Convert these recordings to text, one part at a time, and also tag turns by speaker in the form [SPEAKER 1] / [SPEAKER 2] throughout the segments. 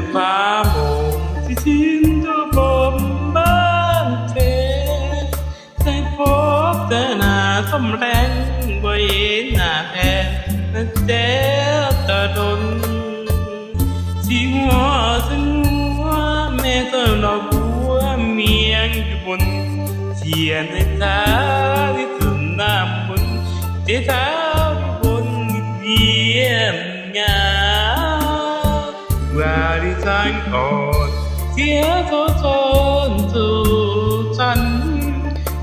[SPEAKER 1] ด้วยฟ้าโมงที่สิ้นตัวผมบ้านเธอได้พบแต่หน้าทำแรงบ่เห็นห ดิฉันอ่อนเสียโทษทนทุกฉัน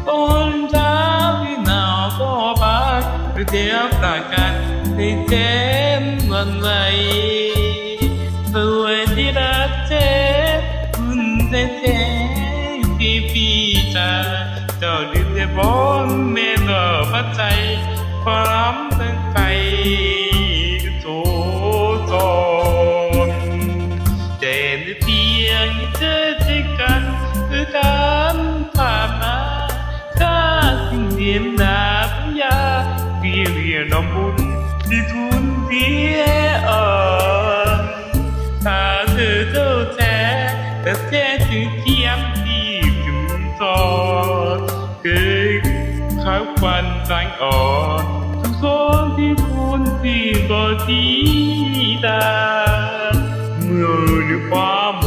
[SPEAKER 1] บนเท้าที่หนาวก็บาดหรือเดียวตากันในเจ็บวันไหวสวยที่รักเจ็บคุณเจ็บเจ็บพี่พี่จ้าเจ้าดินเดบอนเมตตาพัดใจความตั้งใจ ในเพียงเจอที่กันคือการผ่านมาถ้าสิ่งเดียมดาบยาเพียงเรียนน้ำบุญที่ทุนเพียอ่อนเธอเจ้าแท้แต่แท้ถึงเทียมที่ถึงตอนเคยข้าวควันสังอ่อนทุกโซนที่คุณที่บ่ดีดาเมื่อในที่ถึงเรื่อดีแต่เคียงเดียไม่เป็นหน้าแผ่นที่เห็นม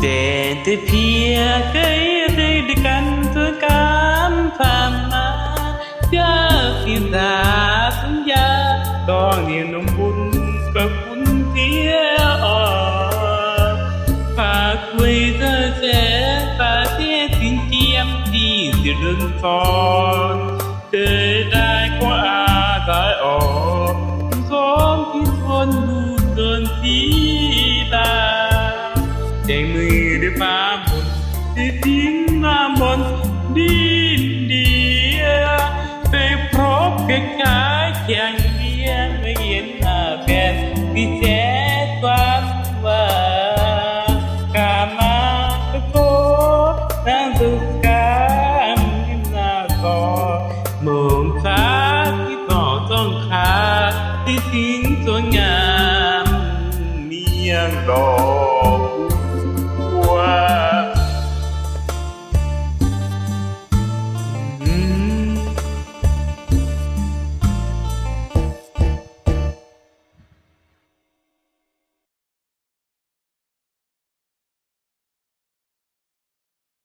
[SPEAKER 1] แต่แต่เพียเคยได้ด้วยกันตัวการผ่านมาอยากที่ตาสัญญาต้องเนียนนมบุญกับคุณเทียออนฝากคุยเธอแจ้ฝากเทียสินเทียมที่สิรินทรเคยได้ มือด้วยฟ้าบนที่ทิ้งน้ำบนดินเดียไปพบกับชายเคียงเบียงไม่เห็นหน้าแฟนที่แจ้ความว่ากามาตะโกนางสุการที่หน้าคอมองฟ้าที่ต่อต้องขาที่ทิ้งสวยงามเมียงรอ